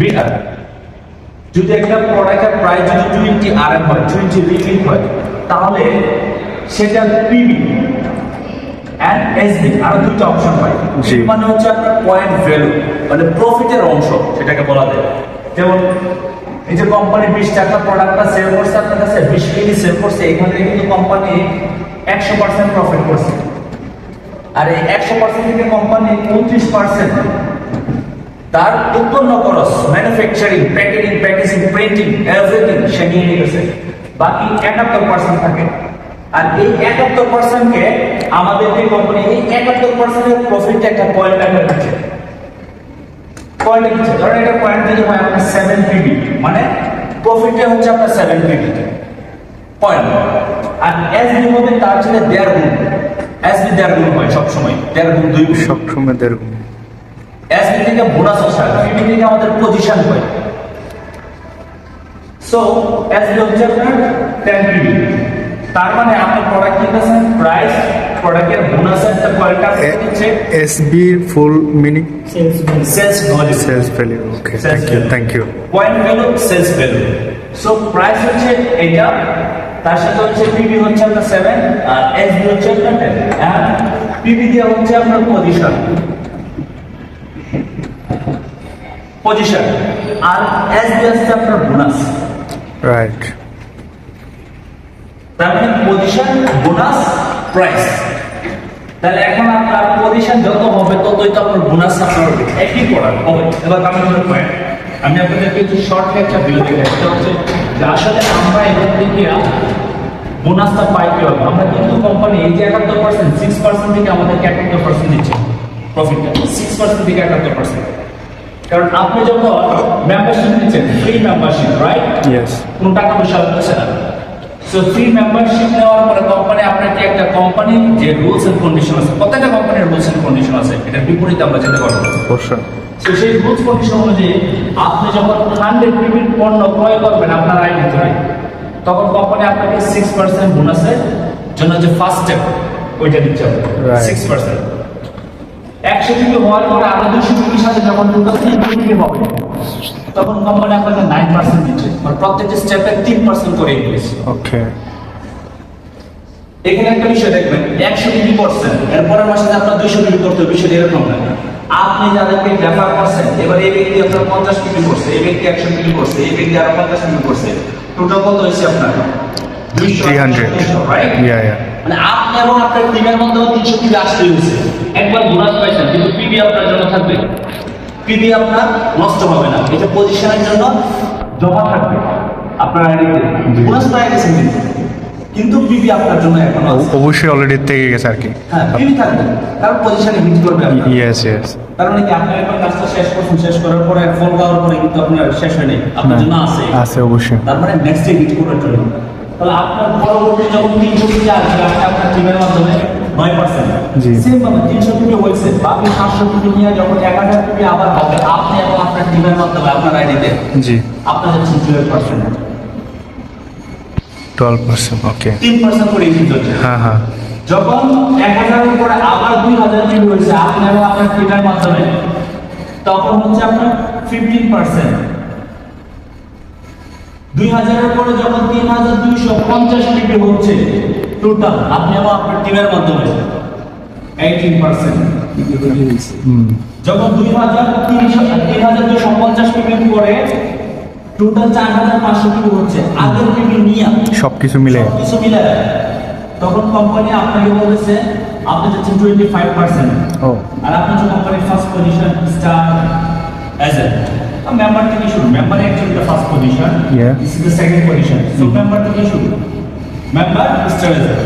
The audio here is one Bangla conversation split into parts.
বিটার যদি একটা প্রোডাক্টের প্রাইস যদি টোয়েন্টি আর এম হয় টোয়েন্টি রিলিং হয় তাহলে সেটা পিবি অ্যান্ড এসবি আরও দুটো অপশন হয়। জি। মানে হচ্ছে আপনার পয়েন্ট ভ্যালু মানে প্রফিটের অংশ সেটাকে বলা যায়। যেমন এই যে কোম্পানি বিশ টাকা প্রোডাক্টটা সেল করছে আপনার কাছে বিশ কেজি সেল করছে এখান থেকে কিন্তু কোম্পানি একশো পার্সেন্ট প্রফিট করছে। আর এই একশো পার্সেন্ট থেকে কোম্পানি উনত্রিশ পার্সেন্ট তার উৎপন্ন খরচ manufacturing packaging packaging printing everything সে নিয়ে নিয়েছে বাকি একাত্তর পার্সেন্ট থাকে। আর এই একাত্তর পার্সেন্টকে আমাদের যে কোম্পানি এই একাত্তর পার্সেন্টের প্রফিটটা একটা পয়েন্ট আকারে দিচ্ছে। পয়েন্ট দিচ্ছে। ধরেন এটা পয়েন্ট যদি হয় আপনার সেভেন পিবি মানে প্রফিটটা হচ্ছে আপনার সেভেন পিবি পয়েন্ট আর এসবি হবে তার সাথে দেড় গুণ। এসবি দেড় গুণ হয় সবসময়। দেড় গুণ, দুই গুণ। সবসময় এরকম এসবি থেকে বোনাস আসে পিবি থেকে আমাদের পজিশন হয় সো এসবি হচ্ছে আপনার টেন পিবি তার মানে আপনি প্রোডাক্ট কিনতেছেন প্রাইস প্রোডাক্টের বোনাস একটা পয়েন্ট আছে হচ্ছে এস বির full meaning sales value sales value okay thank you thank you point value sales value so price হচ্ছে এটা তার সাথে হচ্ছে পিবি হচ্ছে আপনার সেভেন আর এসবি হচ্ছে আপনার টেন আর পিবি দিয়ে হচ্ছে আপনার পজিশন পজিশন আর এসবি হচ্ছে আপনার বোনাস রাইট তার মানে পজিশন বোনাস প্রাইস তাহলে এখন আপনার পজিশন যত হবে ততই তো আপনার বোনাস আপনার একই করার হবে। এবার আমি মনে পয়েন্ট আমি আপনাদেরকে একটু শর্ট একটা ভিডিও দেখাই। সেটা হচ্ছে যে আসলে আমরা এখান থেকে বোনাসটা পাই কি হবে আমরা কিন্তু কোম্পানি এই যে একাত্তর পার্সেন্ট সিক্স পার্সেন্ট থেকে আমাদেরকে একাত্তর পার্সেন্ট দিচ্ছে। প্রফিটটা সিক্স পার্সেন্ট থেকে একাত্তর পার্সেন্ট কারণ আপনি যখন মেম্বারশিপ নিচ্ছেন ফ্রি মেম্বারশিপ রাইট ইয়েস কোনো টাকা পয়সা লাগতেছে না। সো ফ্রি মেম্বারশিপ নেওয়ার পরে কোম্পানি আপনাকে একটা কোম্পানির যে রুলস এন্ড কন্ডিশন আছে প্রত্যেকটা কোম্পানির রুলস এন্ড কন্ডিশন আছে এটা বিপরীতে আমরা যেতে পারব অবশ্যই। তো সেই রুলস কন্ডিশন অনুযায়ী আপনি যখন হান্ড্রেড পিপির পণ্য ক্রয় করবেন আপনার আইডি থেকে তখন কোম্পানি আপনাকে সিক্স পার্সেন্ট বোনাসের জন্য যে ফার্স্ট স্টেপ ওইটা দিচ্ছে. সিক্স পার্সেন্ট একশো হওয়ার পরে আরও দুশো সাথে যখন হবে তখন কোম্পানি আপনাকে নাইন পার্সেন্ট দিচ্ছে। মানে প্রত্যেকটা স্টেপে তিন পার্সেন্ট করে ইনক্রিজ ওকে এখানে একটা বিষয় দেখবেন একশো করছেন এরপরের মাসে আপনার দুইশো ডিগ্রি করতে হবে বিষয়টা এরকম না। আপনি যাদেরকে রেফার করছেন এবার এই ব্যক্তি আপনার পঞ্চাশ ডিগ্রি করছে এই ব্যক্তি একশো ডিগ্রি করছে এই ব্যক্তি আরও পঞ্চাশ ডিগ্রি করছে। টোটাল কত হয়েছে আপনার? দুইশো রাইট মানে আপনি এবং আপনার টিমের মধ্যে তিনশো ডিগ্রি আসতে হয়েছে। একবার বোনাস পাইছেন কিন্তু পিবি আপনার জন্য থাকবে। পিবি আপনার নষ্ট হবে না। এটা পজিশনের জন্য জমা থাকবে। আপনার আইডিতে বোনাস পাই গেছেন কিন্তু কিন্তু পিবি আপনার জন্য এখন অবশ্যই অলরেডি থেকে গেছে আর কি। হ্যাঁ পিবি থাকবে। কারণ পজিশনে হিট করবে আপনার। ইয়েস ইয়েস মানে কি আপনি একবার কাজটা শেষ করছেন। শেষ করার পরে ফল পাওয়ার পরে কিন্তু আপনার শেষ হয়নি। আপনার জন্য আছে। আছে অবশ্যই। তার মানে নেক্সট ডে হিট করার জন্য। তাহলে আপনার পরবর্তী যখন তিনশো কোটি আসবে আপনি আপনার টিমের মাধ্যমে নয় পার্সেন্ট সেম ভাবে তিনশো কোটি হয়েছে বাকি সাতশো কোটি নিয়ে যখন এক হাজার কোটি আবার হবে আপনি এবং আপনার টিমের মাধ্যমে আপনার আইডিতে জি। আপনার হচ্ছে twelve percent twelve percent okay তিন পার্সেন্ট করে ইনক্রিজ হ্যাঁ হ্যাঁ। যখন এক হাজারের পরে আবার দুই হাজার কোটি হয়েছে আপনি এবং আপনার টিমের মাধ্যমে তখন হচ্ছে আপনার ফিফটিন পার্সেন্ট দুই হাজারের পরে যখন তিন হাজার দুইশো পঞ্চাশ ডিগ্রি হচ্ছে টোটাল আপনি এবং আপনার টিমের মাধ্যমে। এইটিন পার্সেন্ট যখন দুই হাজার তিনশো তিন হাজার দুইশো পঞ্চাশ ডিগ্রি পরে টোটাল চার হাজার পাঁচশো ডিগ্রি হচ্ছে। আগের ডিগ্রি নিয়ে সব কিছু মিলে। কিছু মিলে। তখন কোম্পানি আপনাকে বলেছে আপনি যাচ্ছেন টোয়েন্টি ফাইভ পার্সেন্ট ও। আর আপনি হচ্ছে কোম্পানির first position star agent member থেকে শুরু। Member actually the first position Yeah. This is the second position so member থেকে শুরু। স্টার এজেন্ট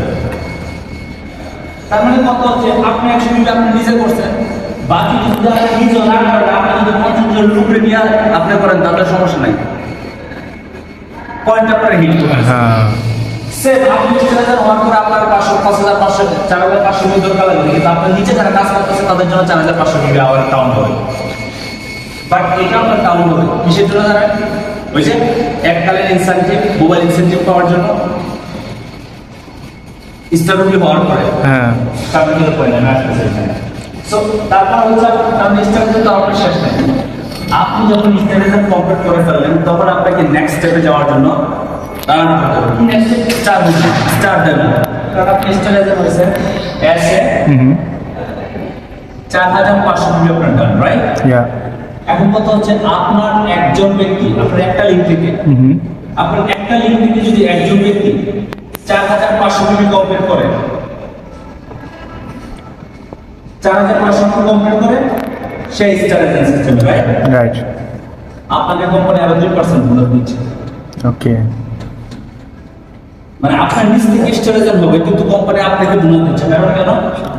তার মানে কত হচ্ছে আপনি একশো মিনিট আপনি নিজে করছেন। বাকি যদি আপনি নিজে না করেন আপনি যদি পঞ্চাশ জন লুকরে নিয়ে আপনি করেন তাহলে সমস্যা নাই। পয়েন্ট আপনার হিট হ্যাঁ সেম আপনি হাজার হওয়ার পর আপনার পাঁচশো পাঁচ হাজার পাঁচশো চার হাজার পাঁচশো মিনিট দরকার লাগবে। কিন্তু আপনার নিচে যারা কাজ করতেছে তাদের জন্য চার হাজার পাঁচশো মিনিট আওয়ার কাউন্ট হবে। বাট এটা আপনার কাউন্ট হবে। কিসের জন্য ওই যে এককালীন ইনসেন্টিভ মোবাইল ইনসেন্টিভ পাওয়ার জন্য স্টারুপি হওয়ার পরে। হ্যাঁ। স্টারুপির পরে এখানে। সো তারপর হচ্ছে আপনার স্টার কিন্তু আপনার শেষ নেই। আপনি যখন স্টেটাস কমপ্লিট করে ফেললেন তখন আপনাকে নেক্সট স্টেপে যাওয়ার জন্য করতে হবে। নেক্সট স্টার স্টার দেবেন কারণ আপনি স্টেটাস হয়েছেন এসে হুম চার হাজার পাঁচশো আপনার ডান রাইট ইয়া এখন কথা হচ্ছে আপনার একজন ব্যক্তি আপনার একটা লিঙ্ক থেকে। আপনার একটা লিঙ্ক থেকে যদি একজন ব্যক্তি চার হাজার পাঁচশো রুপি কমপ্লিট করে চার হাজার পাঁচশো কমপ্লিট করে সেই স্টার সিস্টেম রাইট রাইট আপনাকে কোম্পানি আরও দুই পার্সেন্ট বোনাস দিচ্ছে। ওকে মানে আপনার নিজ থেকে স্টোরেজ হবে কিন্তু কোম্পানি আপনাকে বোনাস দিচ্ছে। কারণ কেন?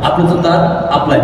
আপনি তো তার আপ্লাই